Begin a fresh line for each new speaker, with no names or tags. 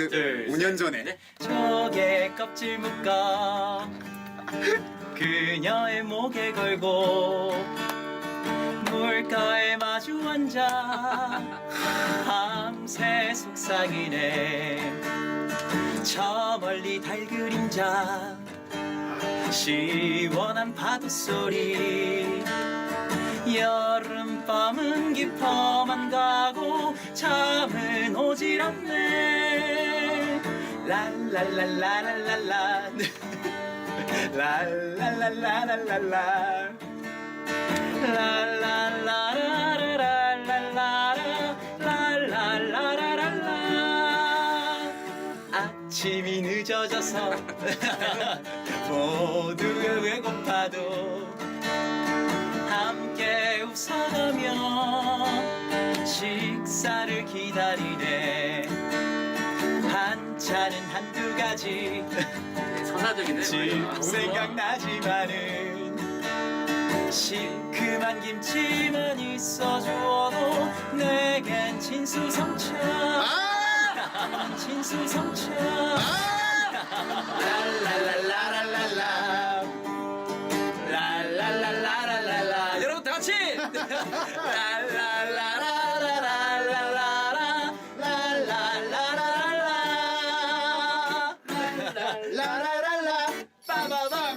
그
둘,
5년 전에.
넷. 저게 껍질 묶어 그녀의 목에 걸고 물가에 마주 앉아 밤새 속삭이네. 저 멀리 달 그림자 시원한 파도 소리 여름밤은 깊어만 가고 잠은 오질 않네 랄랄랄라랄랄라. 랄랄랄라랄랄라. 랄랄라라라랄랄라 랄랄라라랄라 아침이 늦어져서 모두가 배고파도 함께 웃어가며 식사를 기다리네 괜찮은 한두 가지.
선사적이네.
아, 생각나지만은 시큼한 김치만 있어 주어도 내겐 진수성찬.
아!
진수성찬.
아! 랄랄랄라랄라. 랄랄랄라랄라. 여러분 다 같이. ba ba ba